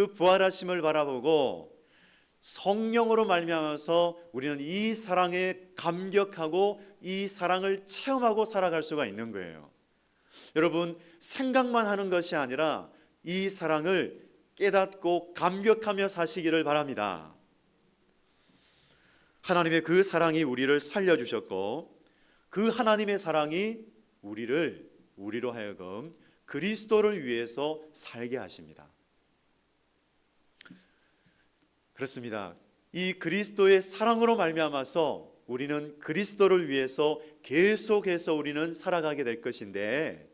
그 부활하심을 바라보고 성령으로 말미암아서 우리는 이 사랑에 감격하고 이 사랑을 체험하고 살아갈 수가 있는 거예요. 여러분 생각만 하는 것이 아니라 이 사랑을 깨닫고 감격하며 사시기를 바랍니다. 하나님의 그 사랑이 우리를 살려 주셨고 그 하나님의 사랑이 우리를 우리로 하여금 그리스도를 위해서 살게 하십니다. 그렇습니다. 이 그리스도의 사랑으로 말미암아서 우리는 그리스도를 위해서 계속해서 우리는 살아가게 될 것인데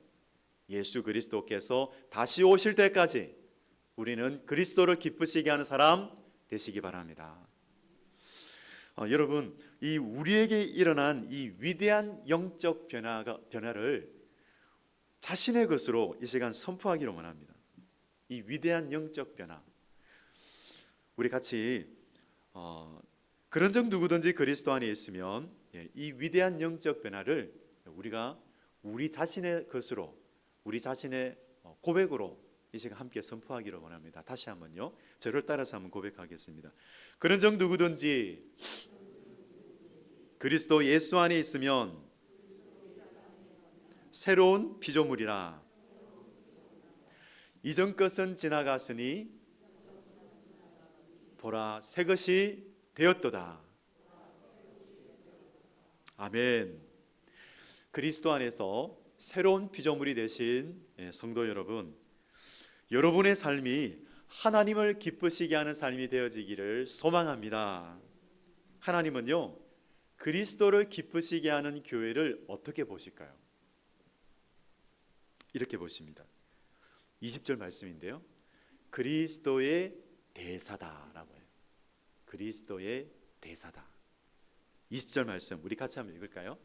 예수 그리스도께서 다시 오실 때까지 우리는 그리스도를 기쁘시게 하는 사람 되시기 바랍니다. 어, 여러분, 이 우리에게 일어난 이 위대한 영적 변화가 변화를 자신의 것으로 이 시간 선포하기를 원합니다. 이 위대한 영적 변화. 우리 같이 어, 그런 적 누구든지 그리스도 안에 있으면 예, 이 위대한 영적 변화를 우리가 우리 자신의 것으로 우리 자신의 어, 고백으로 이 시간 함께 선포하기를 원합니다. 다시 한번요. 저를 따라서 한번 고백하겠습니다. 그런 적 누구든지 그리스도 예수 안에 있으면 새로운 피조물이라 이전 것은 지나갔으니 보라 새 것이 되었도다. 아멘. 그리스도 안에서 새로운 피조물이 되신 예, 성도 여러분, 여러분의 삶이 하나님을 기쁘시게 하는 삶이 되어지기를 소망합니다. 하나님은요, 그리스도를 기쁘시게 하는 교회를 어떻게 보실까요? 이렇게 보십니다. 20절 말씀인데요. 그리스도의 대사다라고 해요. 그리스도의 대사다. 20절 말씀 우리 같이 한번 읽을까요?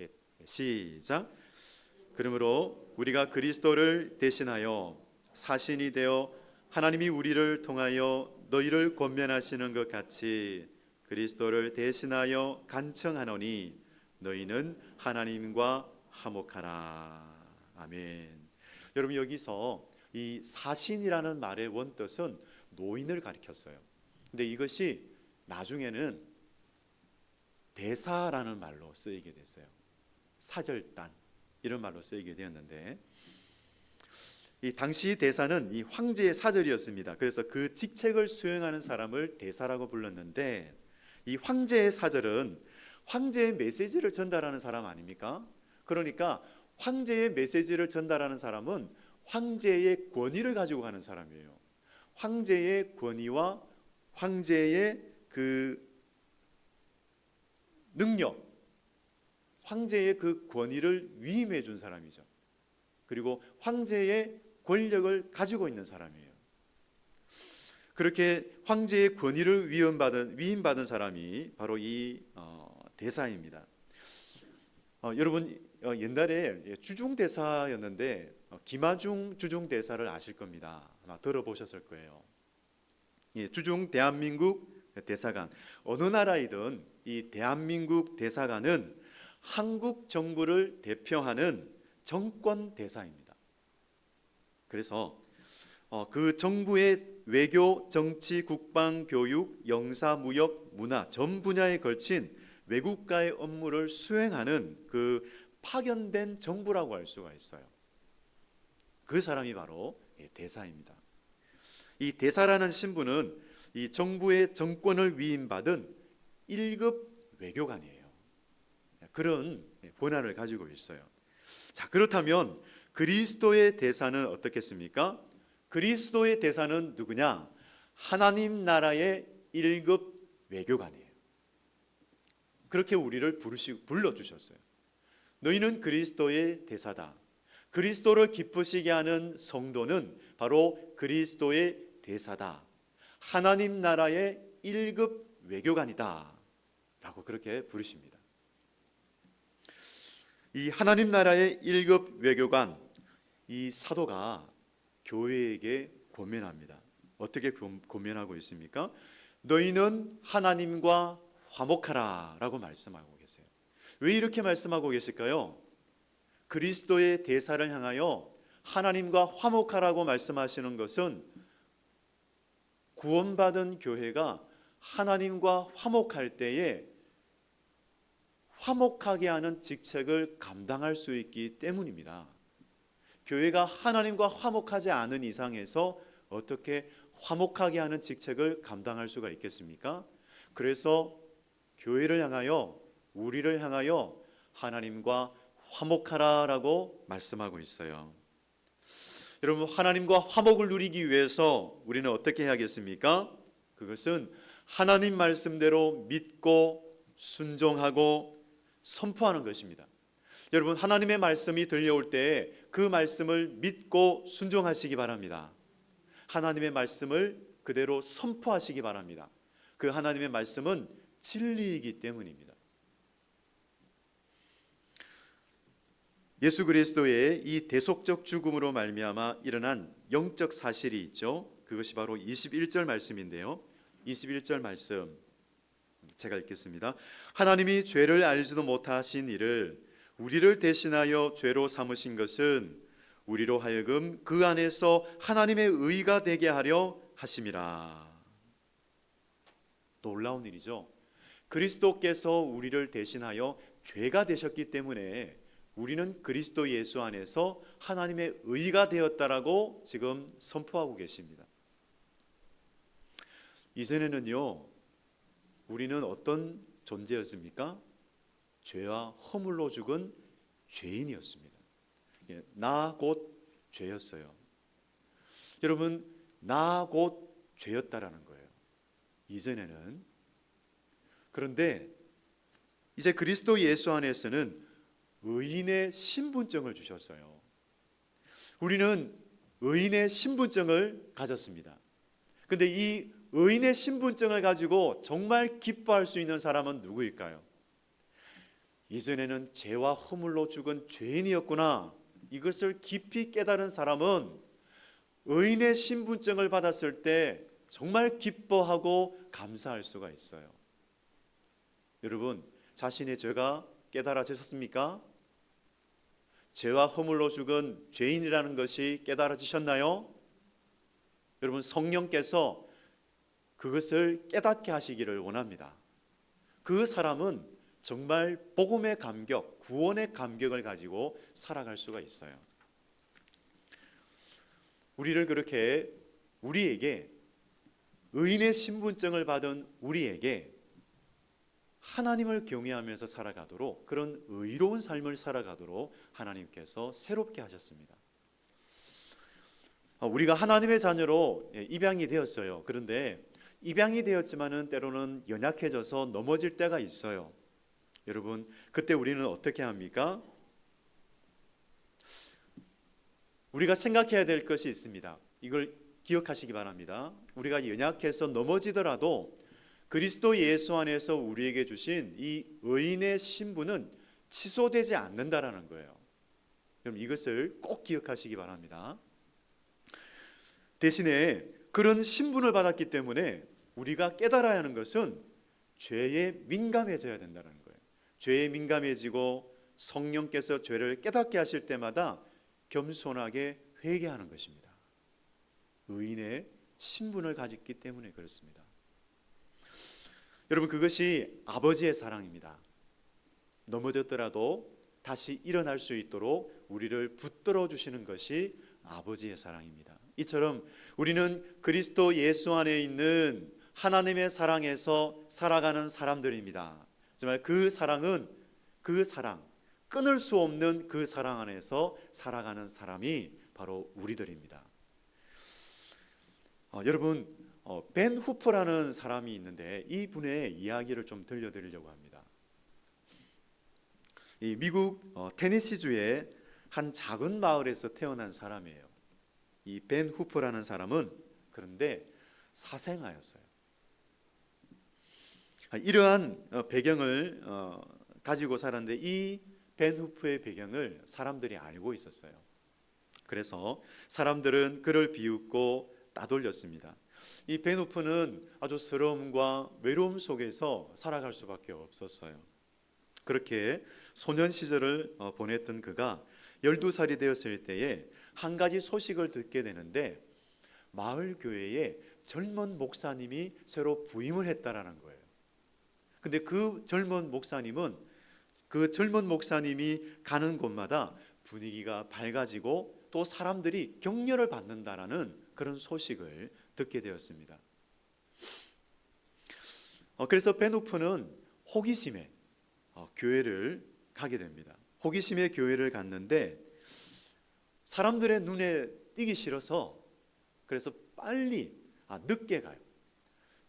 예, 시작. 그러므로 우리가 그리스도를 대신하여 사신이 되어 하나님이 우리를 통하여 너희를 권면하시는 것 같이 그리스도를 대신하여 간청하노니 너희는 하나님과 화목하라. 아멘. 여러분 여기서 이 사신이라는 말의 원뜻은 노인을 가리켰어요. 근데 이것이 나중에는 대사라는 말로 쓰이게 됐어요. 사절단 이런 말로 쓰이게 되었는데 이 당시 대사는 이 황제의 사절이었습니다. 그래서 그 직책을 수행하는 사람을 대사라고 불렀는데 이 황제의 사절은 황제의 메시지를 전달하는 사람 아닙니까? 그러니까 황제의 메시지를 전달하는 사람은 황제의 권위를 가지고 가는 사람이에요. 황제의 권위와 황제의 그 능력, 황제의 그 권위를 위임해 준 사람이죠. 그리고 황제의 권력을 가지고 있는 사람이에요. 그렇게 황제의 권위를 위임받은 위임받은 사람이 바로 이 어, 대사입니다. 어, 여러분 어, 옛날에 주중 대사였는데 어, 김하중 주중 대사를 아실 겁니다. 아마 들어보셨을 거예요. 예, 주중 대한민국 대사관 어느 나라이든 이 대한민국 대사관은 한국 정부를 대표하는 정권 대사입니다. 그래서 어, 그 정부의 외교, 정치, 국방, 교육, 영사, 무역, 문화 전 분야에 걸친 외국가의 업무를 수행하는 그 파견된 정부라고 할 수가 있어요. 그 사람이 바로 대사입니다. 이 대사라는 신분은 이 정부의 정권을 위임받은 1급 외교관이에요. 그런 본안을 가지고 있어요. 자, 그렇다면 그리스도의 대사는 어떻겠습니까? 그리스도의 대사는 누구냐? 하나님 나라의 1급 외교관이에요. 그렇게 우리를 부르시 불러 주셨어요. 너희는 그리스도의 대사다. 그리스도를 기쁘시게 하는 성도는 바로 그리스도의 대사다. 하나님 나라의 1급 외교관이다. 라고 그렇게 부르십니다. 이 하나님 나라의 1급 외교관 이 사도가 교회에게 고면합니다. 어떻게 고면하고 있습니까? 너희는 하나님과 화목하라 라고 말씀하고 계세요. 왜 이렇게 말씀하고 계실까요? 그리스도의 대사를 향하여 하나님과 화목하라고 말씀하시는 것은 구원받은 교회가 하나님과 화목할 때에 화목하게 하는 직책을 감당할 수 있기 때문입니다. 교회가 하나님과 화목하지 않은 이상에서 어떻게 화목하게 하는 직책을 감당할 수가 있겠습니까? 그래서 교회를 향하여 우리를 향하여 하나님과 화목하라라고 말씀하고 있어요. 여러분 하나님과 화목을 누리기 위해서 우리는 어떻게 해야겠습니까? 그것은 하나님 말씀대로 믿고 순종하고 선포하는 것입니다. 여러분 하나님의 말씀이 들려올 때그 말씀을 믿고 순종하시기 바랍니다. 하나님의 말씀을 그대로 선포하시기 바랍니다. 그 하나님의 말씀은 진리이기 때문입니다. 예수 그리스도의 이 대속적 죽음으로 말미암아 일어난 영적 사실이 있죠. 그것이 바로 21절 말씀인데요. 21절 말씀 제가 읽겠습니다. 하나님이 죄를 알지도 못하신 이를 우리를 대신하여 죄로 삼으신 것은 우리로 하여금 그 안에서 하나님의 의가 되게 하려 하심이라. 놀라운 일이죠. 그리스도께서 우리를 대신하여 죄가 되셨기 때문에 우리는 그리스도 예수 안에서 하나님의 의가 되었다라고 지금 선포하고 계십니다. 이전에는요, 우리는 어떤 존재였습니까? 죄와 허물로 죽은 죄인이었습니다. 예, 나곧 죄였어요. 여러분, 나 곧 죄였다라는 거예요. 이전에는. 그런데 이제 그리스도 예수 안에서는 의인의 신분증을 주셨어요. 우리는 의인의 신분증을 가졌습니다. 근데 이 의인의 신분증을 가지고 정말 기뻐할 수 있는 사람은 누구일까요? 이전에는 죄와 허물로 죽은 죄인이었구나. 이것을 깊이 깨달은 사람은 의인의 신분증을 받았을 때 정말 기뻐하고 감사할 수가 있어요. 여러분, 자신의 죄가 깨달아지셨습니까? 죄와 허물로 죽은 죄인이라는 것이 깨달아지셨나요? 여러분, 성령께서 그것을 깨닫게 하시기를 원합니다. 그 사람은 정말 복음의 감격, 구원의 감격을 가지고 살아갈 수가 있어요. 우리를 그렇게 우리에게 의인의 신분증을 받은 우리에게 하나님을 경외하면서 살아가도록 그런 의로운 삶을 살아가도록 하나님께서 새롭게 하셨습니다. 어, 우리가 하나님의 자녀로 예, 입양이 되었어요. 그런데 입양이 되었지만은 때로는 연약해져서 넘어질 때가 있어요. 여러분, 그때 우리는 어떻게 합니까? 우리가 생각해야 될 것이 있습니다. 이걸 기억하시기 바랍니다. 우리가 연약해서 넘어지더라도 그리스도 예수 안에서 우리에게 주신 이 의인의 신분은 취소되지 않는다라는 거예요. 그럼 이것을 꼭 기억하시기 바랍니다. 대신에 그런 신분을 받았기 때문에 우리가 깨달아야 하는 것은 죄에 민감해져야 된다는 거예요. 죄에 민감해지고 성령께서 죄를 깨닫게 하실 때마다 겸손하게 회개하는 것입니다. 의인의 신분을 가졌기 때문에 그렇습니다. 여러분 그것이 아버지의 사랑입니다. 넘어졌더라도 다시 일어날 수 있도록 우리를 붙들어 주시는 것이 아버지의 사랑입니다. 이처럼 우리는 그리스도 예수 안에 있는 하나님의 사랑에서 살아가는 사람들입니다. 정말 그 사랑은 그 사랑, 끊을 수 없는 그 사랑 안에서 살아가는 사람이 바로 우리들입니다. 어, 여러분 어, 벤 후퍼라는 사람이 있는데 이 분의 이야기를 좀 들려드리려고 합니다. 이 미국 어, 테네시주의 한 작은 마을에서 태어난 사람이에요. 이 벤 후퍼라는 사람은 그런데 사생아였어요. 아, 이러한 어, 배경을 어, 가지고 살았는데 이 벤 후프의 배경을 사람들이 알고 있었어요. 그래서 사람들은 그를 비웃고 따돌렸습니다. 이 베누프는 아주 서러움과 외로움 속에서 살아갈 수밖에 없었어요. 그렇게 소년 시절을 어, 보냈던 그가 12살이 되었을 때에 한 가지 소식을 듣게 되는데 마을 교회에 젊은 목사님이 새로 부임을 했다라는 거예요. 근데 그 젊은 목사님은 그 젊은 목사님이 가는 곳마다 분위기가 밝아지고 또 사람들이 격려를 받는다라는 그런 소식을 듣게 되었습니다. 어, 그래서 베누프는 호기심에 어, 교회를 가게 됩니다. 호기심에 교회를 갔는데 사람들의 눈에 띄기 싫어서 그래서 빨리 아 늦게 가요.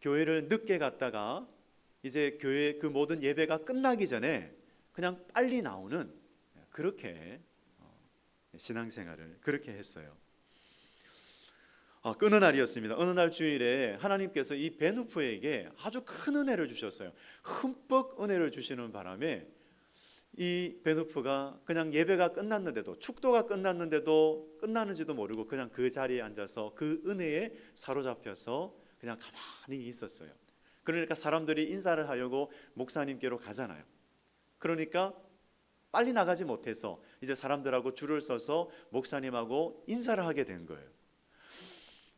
교회를 늦게 갔다가 이제 교회 그 모든 예배가 끝나기 전에 그냥 빨리 나오는 그렇게 어, 신앙생활을 그렇게 했어요. 아, 그 날이었습니다. 어느 날 주일에 하나님께서 이 베누프에게 아주 큰 은혜를 주셨어요. 흠뻑 은혜를 주시는 바람에 이 베누프가 그냥 예배가 끝났는데도 축도가 끝났는데도 끝나는지도 모르고 그냥 그 자리에 앉아서 그 은혜에 사로잡혀서 그냥 가만히 있었어요. 그러니까 사람들이 인사를 하려고 목사님께로 가잖아요. 그러니까 빨리 나가지 못해서 이제 사람들하고 줄을 서서 목사님하고 인사를 하게 된 거예요.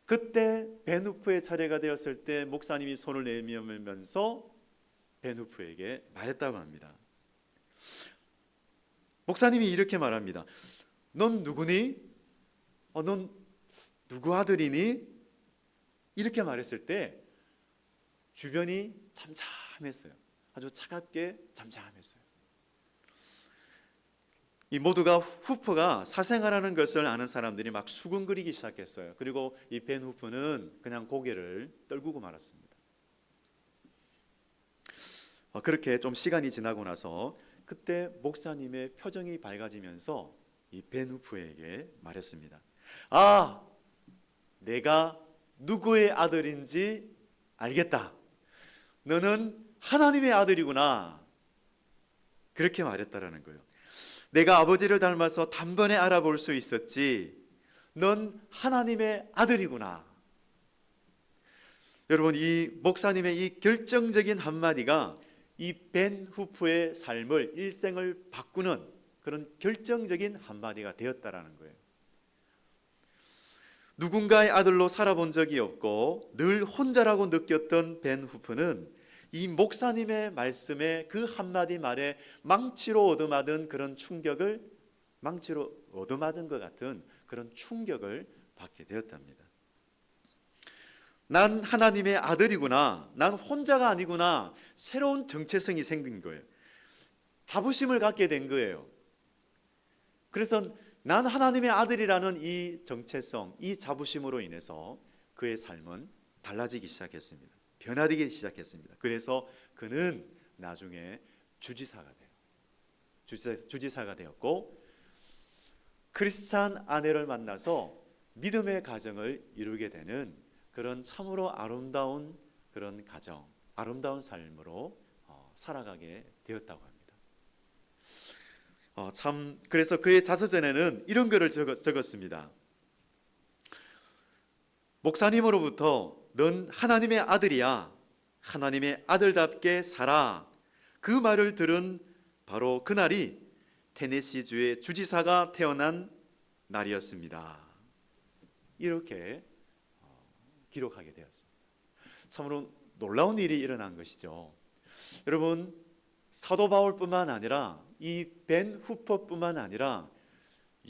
그때 베누프의 차례가 되었을 때 목사님이 손을 내밀면서 베누프에게 말했다고 합니다. 목사님이 이렇게 말합니다. 넌 누구니? 어, 넌 누구 아들이니? 이렇게 말했을 때 주변이 잠잠했어요. 아주 차갑게 잠잠했어요. 이 모두가 후프가 사생활하는 것을 아는 사람들이 막 수근거리기 시작했어요. 그리고 이 벤 후프는 그냥 고개를 떨구고 말았습니다. 어, 그렇게 좀 시간이 지나고 나서 그때 목사님의 표정이 밝아지면서 이 벤 후프에게 말했습니다. 아, 내가 누구의 아들인지 알겠다. 너는 하나님의 아들이구나. 그렇게 말했다라는 거예요. 내가 아버지를 닮아서 단번에 알아볼 수 있었지. 넌 하나님의 아들이구나. 여러분 이 목사님의 이 결정적인 한마디가 이 벤 후프의 삶을 일생을 바꾸는 그런 결정적인 한마디가 되었다라는 거예요. 누군가의 아들로 살아본 적이 없고 늘 혼자라고 느꼈던 벤 후프는 이 목사님의 말씀에 그 한마디 말에 망치로 얻어맞은 그런 충격을 망치로 얻어맞은 것 같은 그런 충격을 받게 되었답니다. 난 하나님의 아들이구나. 난 혼자가 아니구나. 새로운 정체성이 생긴 거예요. 자부심을 갖게 된 거예요. 그래서 난 하나님의 아들이라는 이 정체성, 이 자부심으로 인해서 그의 삶은 달라지기 시작했습니다. 변화되기 시작했습니다. 그래서 그는 나중에 주지사가 돼요. 주지사, 주지사 가 되었고 크리스찬 아내를 만나서 믿음의 가정을 이루게 되는 그런 참으로 아름다운 그런 가정, 아름다운 삶으로 어, 살아가게 되었다고 합니다. 어, 참 그래서 그의 자서전에는 이런 글을 적었, 적었습니다. 목사님으로부터 넌 하나님의 아들이야. 하나님의 아들답게 살아. 그 말을 들은 바로 그날이 테네시주의 주지사가 태어난 날이었습니다. 이렇게 어, 기록하게 되었습니다. 참으로 놀라운 일이 일어난 것이죠. 여러분 사도 바울뿐만 아니라 이 벤 후퍼뿐만 아니라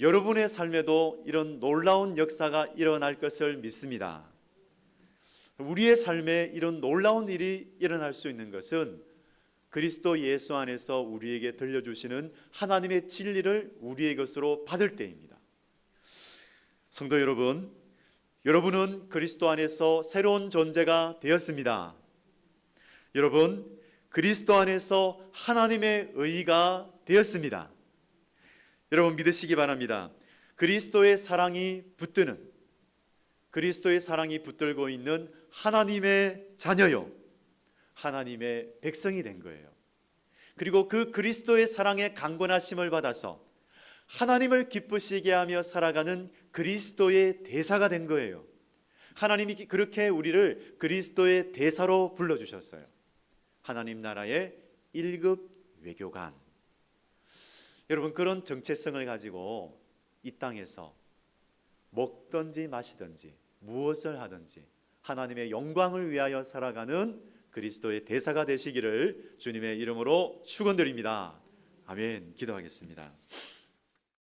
여러분의 삶에도 이런 놀라운 역사가 일어날 것을 믿습니다. 우리의 삶에 이런 놀라운 일이 일어날 수 있는 것은 그리스도 예수 안에서 우리에게 들려주시는 하나님의 진리를 우리의 것으로 받을 때입니다. 성도 여러분, 여러분은 그리스도 안에서 새로운 존재가 되었습니다. 여러분, 그리스도 안에서 하나님의 의가 되었습니다. 여러분 믿으시기 바랍니다. 그리스도의 사랑이 붙드는 그리스도의 사랑이 붙들고 있는 하나님의 자녀요. 하나님의 백성이 된 거예요. 그리고 그 그리스도의 사랑의 강권하심을 받아서 하나님을 기쁘시게 하며 살아가는 그리스도의 대사가 된 거예요. 하나님이 그렇게 우리를 그리스도의 대사로 불러주셨어요. 하나님 나라의 1급 외교관. 여러분, 그런 정체성을 가지고 이 땅에서 먹든지 마시든지 무엇을 하든지 하나님의 영광을 위하여 살아가는 그리스도의 대사가 되시기를 주님의 이름으로 축원드립니다. 아멘. 기도하겠습니다.